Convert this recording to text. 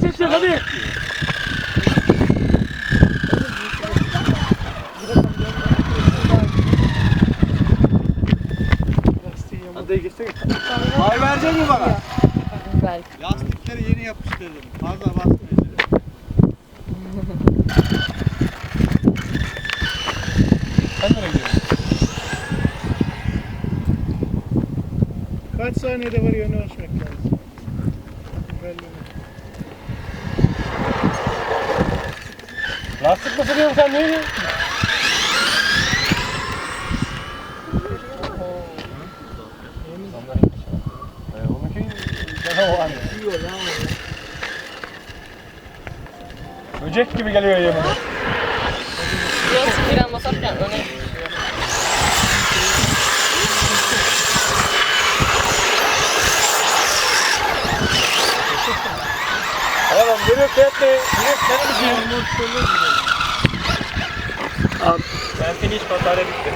ses yok hadi. Hadi geçsene. Pay verecek mi bana? Belki. Lastikleri yeni yapıştırdım. Fazla basmayacağım. Sen nereye gidiyorsun? Kaç saniyede var yönü ölçmek lazım. Belli. Lastik mi sıkıyorsun sen anne. Böcek gibi geliyor yemin. Biraz fren basarken öne Oğlum direkt etti. Direkt mi diyorum? Abi. Ben finish batarya bitti.